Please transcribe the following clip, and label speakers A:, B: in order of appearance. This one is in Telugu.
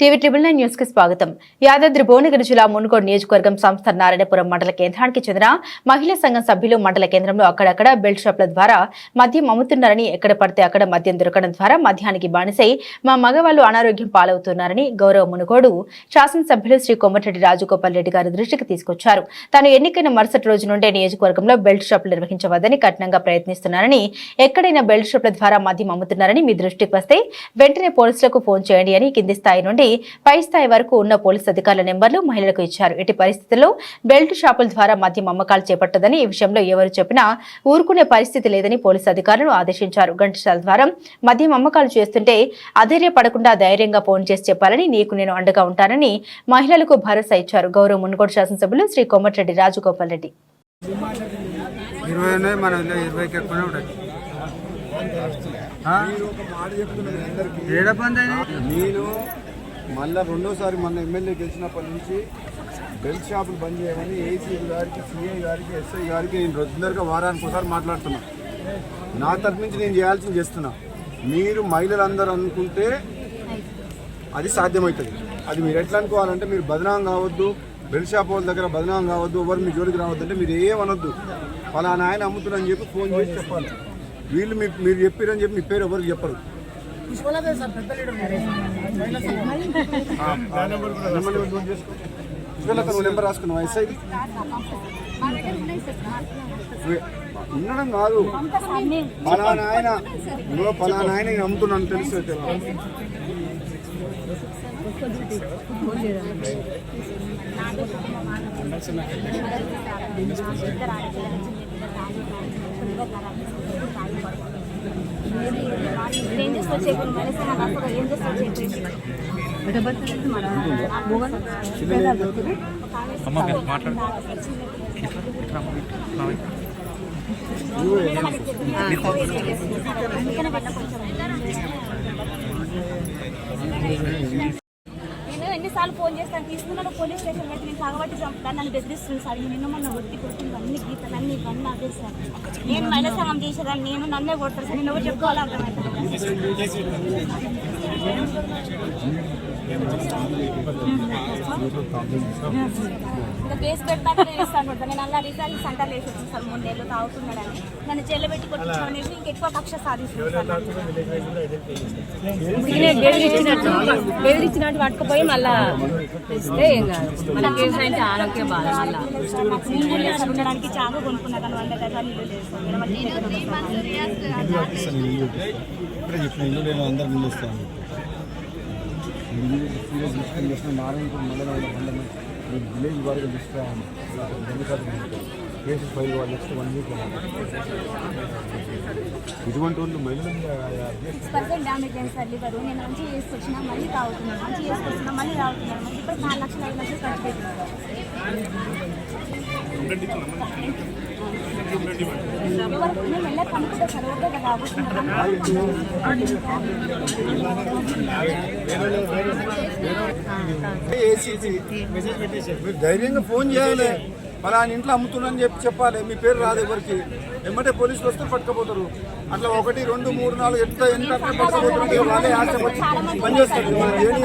A: టీవీ ట్రిబుల్ నైన్ న్యూస్కి స్వాగతం. యాదాద్రి భువనగిరి జిల్లా మునుగోడు నియోజకవర్గం సంస్థ నారాయణపురం మండల కేంద్రానికి చెందిన మహిళా సంఘం సభ్యులు మండల కేంద్రంలో అక్కడక్కడ బెల్ట్ షాప్ల ద్వారా మద్యం అమ్ముతున్నారని ఎక్కడ పడితే అక్కడ మద్యం దొరకడం ద్వారా మద్యానికి బానిసై మా మగవాళ్ళు అనారోగ్యం పాలవుతున్నారని గౌరవ మునుగోడు శాసనసభ్యులు శ్రీ కొమ్మటిరెడ్డి రాజగోపాల్ రెడ్డి గారి దృష్టికి తీసుకొచ్చారు. తాను ఎన్నికైన మరుసటి రోజు నుండే నియోజకవర్గంలో బెల్ట్ షాపులు నిర్వహించవద్దని కఠినంగా ప్రయత్నిస్తున్నారని ఎక్కడైనా బెల్ట్ షాపుల ద్వారా మద్యం అమ్ముతున్నారని మీ దృష్టికి వస్తే వెంటనే పోలీసులకు ఫోన్ చేయండి అని కింది స్థాయి నుండి పై స్థాయి వరకు ఉన్న పోలీస్ అధికారుల నెంబర్లు మహిళలకు ఇచ్చారు. ఎట్టి పరిస్థితుల్లో బెల్ట్ షాపుల ద్వారా మద్యం అమ్మకాలు చేపట్టదని ఈ విషయంలో ఎవరు చెప్పినా ఊరుకునే పరిస్థితి లేదని పోలీసు అధికారులను ఆదేశించారు. ఘంటసాల ద్వారా మద్యం అమ్మకాలు చేస్తుంటే అధైర్యపడకుండా ధైర్యంగా ఫోన్ చేసి చెప్పాలని నీకు నేను అండగా ఉంటానని మహిళలకు భరోసా ఇచ్చారు. గౌరవ మున్గోడు శాసనసభ్యులు శ్రీ కోమటిరెడ్డి రాజగోపాల్ రెడ్డి.
B: ఇరవై ఉన్నాయి మన ఇంట్లో ఇరవైకి ఎక్కువనే ఉంటాయి ఆ? ఏడ అయింది
C: నేను మళ్ళా రెండోసారి మొన్న ఎమ్మెల్యే గెలిచినప్పటి నుంచి బెల్ట్ షాపులు బంద్ చేయమని ఏసీ గారికి సిఐ గారికి ఎస్ఐ గారికి నేను రోజుందరగా వారానికి ఒకసారి మాట్లాడుతున్నా. నా తరఫు నుంచి నేను చేయాల్సింది చేస్తున్నా. మీరు మహిళలందరూ అనుకుంటే అది సాధ్యమవుతుంది. అది మీరు ఎట్లా అనుకోవాలంటే మీరు బదనాం కావద్దు బెల్ట్ షాప్ వాళ్ళ దగ్గర బదనాం కావద్దు ఎవరు మీ జోలికి రావద్దు అంటే మీరు ఏమనొద్దు ఫలానా ఆయన అమ్ముతున్నారని చెప్పి ఫోన్ చేసి చెప్పాలి. వీళ్ళు మీ మీరు చెప్పారని చెప్పి మీ పేరు ఎవరికి చెప్పరు. నెంబర్ రాసుకున్నావు ఉండడం కాదు. పలానా ఆయన నువ్వు పలానా ఆయన నేను అమ్ముతున్నాను తెలుసు అయితే.
D: ఏం చేస్తావు చెప్పు మనిషి నాకు అసలు ఏం చేస్తావు చెప్పేసి అందుకనే పట్ల కొంచెం నేను ఎన్నిసార్లు ఫోన్ చేస్తాను. తీసుకున్నాను పోలీస్ స్టేషన్. పెట్టి పగబట్టి చంపుతాను నన్ను బెదిరిస్తుంది సార్. నిన్న మొన్న ఒత్తి కొట్టింది అన్ని గీతలు అన్ని ఇవన్నీ అదే సార్. నేను మైనస్ సగం చేసేదాన్ని నేను నన్నే కొడతాను సార్. నేను ఎవరు చెప్పుకోవాలి అర్థమవుతుంది ఇంకా కేసు ఇస్తాను కొడతాను నేను అలా రీసార్లు సెంటర్లు వేసి సార్ మూడు నెలలు తాగుతున్నాడని. నన్ను జైల్లో పెట్టి ఇంకెక్కువ కక్ష.
E: బెదిరించినట్టు బెదిరించినట్టు పట్టుకుపోయి మళ్ళా ఆరోగ్య బాధ
D: ఉండడానికి చాలా కొనుక్కున్నా కానీ వంద గజాలు మేడం అది
C: ఇప్పుడే చెప్పిన ఇల్లు నేను అందరు నిలుస్తాను సీరియస్ తీసుకుని చేసిన నారాయణపూర్ మండలం మండలం విలేజ్ వరకు తీసుకురాను కేసు ఫైల్ వాళ్ళు నెక్స్ట్ వన్ వీక్ ఇటువంటి వాళ్ళు మహిళలు
D: సిక్స్ పర్సెంట్ డ్యామేజ్ అయింది సార్ లివర్ నేను మంచి చేసుకొచ్చినా మళ్ళీ తాగుతున్నాను మంచి చేసుకొచ్చినా మళ్ళీ తాగుతున్నాను మళ్ళీ ఇప్పుడు నాలుగు లక్షలు ఐదు లక్షలు ఖర్చు పెట్టినాను ఎవరు మేము వెళ్ళాక కనుక్కుంటే సార్ ఓకే కదా అవుతున్నాను
C: ఏసీసీ మీరు ధైర్యంగా ఫోన్ చేయాలి ఫలాని ఇంట్లో అమ్ముతున్నానని చెప్పి చెప్పాలి. మీ పేరు రాదు ఎవరికి? ఎమ్మటే పోలీసులు వస్తే పట్టుకపోతారు. అట్లా ఒకటి రెండు మూడు నాలుగు ఎంత ఎంత అట్లా వాళ్ళే ఆశపడి పనిచేస్తారు. మనం ఏం